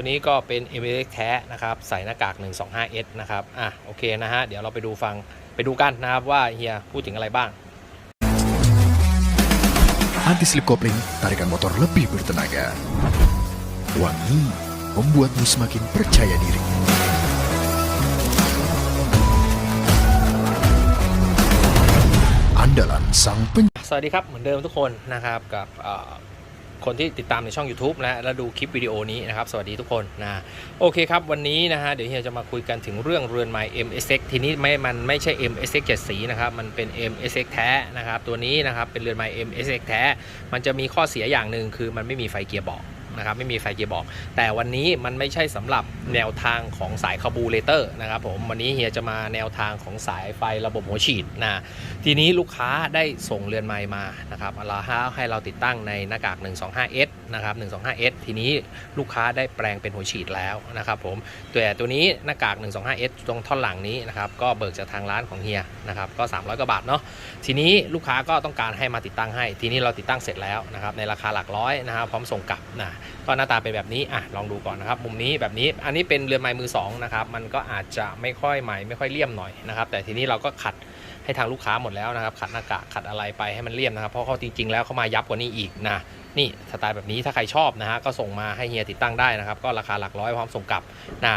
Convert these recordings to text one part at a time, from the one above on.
ตัวนี้ก็เป็น m อ x แท้นะครับ ใส่หน้ากาก 125S นะครับ อะ โอเคนะฮะ เดี๋ยวเราไปดูฟัง ไปดูกันนะครับว่าเฮียพูดถึงอะไรบ้าง Anti slip kopling, tarikan motor lebih bertenaga. Wangi membuatmu semakin percaya diri. Andalan sang pen สวัสดีครับ เหมือนเดิมทุกคนนะครับกับเอ่อ คนที่ติดตามในช่อง YouTube นะและดูคลิปวิดีโอนี้นะครับ สวัสดีทุกคนนะโอเคครับ วันนี้นะฮะเดี๋ยวเฮียจะมาคุยกันถึงเรื่องเรือนไม้ MSX ทีนี้ไม่มันไม่ใช่ MSX 7สีนะครับ มันเป็น MSX แท้นะครับ ตัวนี้นะครับเป็นเรือนไม้ MSX แท้ มันจะมีข้อเสียอย่างหนึ่งคือมันไม่มีไฟเกียร์บอก นะครับไม่มีไฟเกียร์บอก แต่วันนี้มันไม่ใช่สำหรับแนวทางของสายคาบูเลเตอร์นะครับผมวันนี้เฮียจะมาแนวทางของสายไฟระบบหัวฉีดนะทีนี้ลูกค้าได้ส่งเรือนไม้มานะครับเราให้เราติดตั้งในหน้ากาก 125S นะครับ 125S ทีนี้ลูกค้าได้แปลงเป็นหัวฉีดแล้วนะครับผมตัวตัวนี้หน้ากาก 125S ตรงท่อนหลังนี้นะครับก็เบิกจากทางร้านของเฮียนะครับก็ 300กว่าบาทเนาะทีนี้ลูกค้าก็ต้องการให้มาติดตั้งให้ ทีนี้เราติดตั้งเสร็จแล้วนะครับในราคาหลักร้อยนะครับพร้อมส่งกลับนะก็หน้าตาเป็นแบบนี้อะลองดูก่อนนะครับมุมนี้แบบนี้อันนี้เป็นเรือนไม้มือสองนะครับมันก็อาจจะไม่ค่อยใหม่ไม่ค่อยเลี่ยมหน่อยนะครับแต่ทีนี้เราก็ขัดให้ทางลูกค้าหมดแล้วนะครับขัดหน้ากากขัดอะไรไปให้มันเลี่ยมนะครับ เพราะเขาจริงๆแล้วเขามายับกว่านี้อีกนะนี่สไตล์แบบนี้ถ้าใครชอบนะฮะก็ส่งมาให้เฮียติดตั้งได้นะครับ ก็ราคาหลักร้อยพร้อมส่งกลับนะ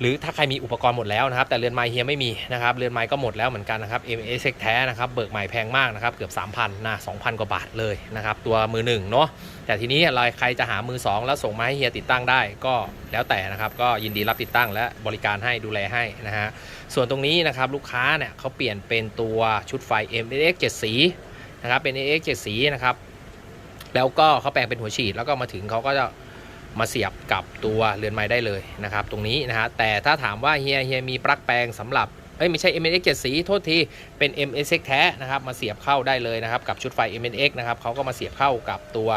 หรือถ้าใครมีอุปกรณ์หมดแล้วนะครับ แต่เรือนไม้เฮียไม่มีนะครับ เรือนไม้ก็หมดแล้วเหมือนกันนะครับ m s x แท้นะครับ เบิกใหม่แพงมากนะครับ เกือบ 3,000นะ2,000 กว่าบาทเลยนะครับ ตัวมือหนึ่งเนาะ แต่ทีนี้อะไรใครจะหามือสองแล้วส่งมาให้เฮียติดตั้งได้ก็แล้วแต่นะครับ ก็ยินดีรับติดตั้งและบริการให้ดูแลให้นะฮะ ส่วนตรงนี้นะครับลูกค้าเนี่ยเขาเปลี่ยนเป็นตัวชุดไฟ MX 7สีนะครับ เป็น MX 7สีนะครับ แล้วก็เขาแปลงเป็นหัวฉีดแล้วก็มาถึงเขาก็จะ มาเสียบกับตัวเรือนไม้ได้เลยนะครับ ตรงนี้นะฮะแต่ถ้าถามว่าเฮียเฮียมีปลั๊กแปลงสำหรับเอ้ยไม่ใช่ MX 7 สี โทษที เป็น MSX แท้นะครับ มาเสียบเข้าได้เลยนะครับ กับชุดไฟ MNX นะครับเขาก็มาเสียบเข้ากับตัว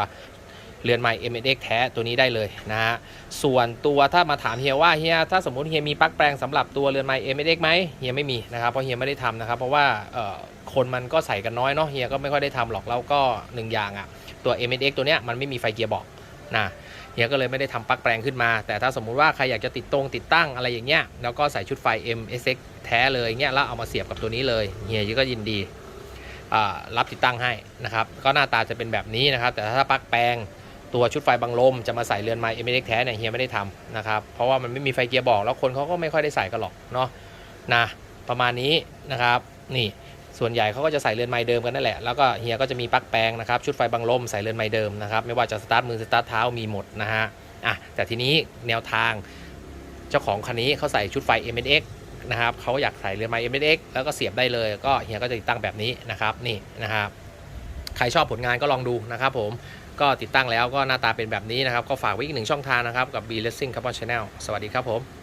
เรือนไม้ MNX แท้ตัวนี้ได้เลยนะฮะส่วนตัวถ้ามาถามเฮียว่าเฮียถ้าสมมติเฮียมีปลั๊กแปลงสำหรับตัวเรือนไม้ m อ x ไหมเฮียไม่มีนะครับเพราะเฮียไม่ได้ทำนะครับ เพราะว่าคนมันก็ใส่กันน้อยเนาะเฮียก็ไม่ค่อยได้ทำหรอกแล้วก็หนึ่งอย่างอะ่ะตัว m อ x ตัวเนี้ยมันไม่มีไฟเกียร์บอกนะ เฮียก็เลยไม่ได้ทำปลั๊กแปลงขึ้นมา แต่ถ้าสมมุติว่าใครอยากจะติดตรงติดตั้งอะไรอย่างเงี้ยแล้วก็ใส่ชุดไฟ MSX แท้เลยเงี้ยแล้วเอามาเสียบกับตัวนี้เลยเฮียก็ยินดีรับติดตั้งให้นะครับก็หน้าตาจะเป็นแบบนี้นะครับ แต่ถ้าปลั๊กแปลงตัวชุดไฟบังลมจะมาใส่เรือนไม้ m อ x แท้เนี่ยเฮียไม่ได้ทำนะครับเพราะว่ามันไม่มีไฟเกียร์บอกแล้วคนเขาก็ไม่ค่อยได้ใส่กันหรอกเนาะนะประมาณนี้นะครับนี่ ส่วนใหญ่เขาก็จะใส่เรือนไม้เดิมกันนั่นแหละ แล้วก็เฮียก็จะมีปลั๊กแปลงนะครับ ชุดไฟบังลมใส่เรือนไม้เดิมนะครับ ไม่ว่าจะสตาร์ทมือสตาร์ทเท้ามีหมดนะฮะ อะ แต่ทีนี้แนวทางเจ้าของคันนี้เขาใส่ชุดไฟ m x นะครับเขาอยากใส่เรือนไม้ m x แล้วก็เสียบได้เลย ก็เฮียก็จะติดตั้งแบบนี้นะครับ นี่นะครับ ใครชอบผลงานก็ลองดูนะครับผม ก็ติดตั้งแล้วก็หน้าตาเป็นแบบนี้นะครับ ก็ฝากไว้อีกหนึ่งช่องทางนะครับกับ B Racing Carbon Channel สวัสดีครับผม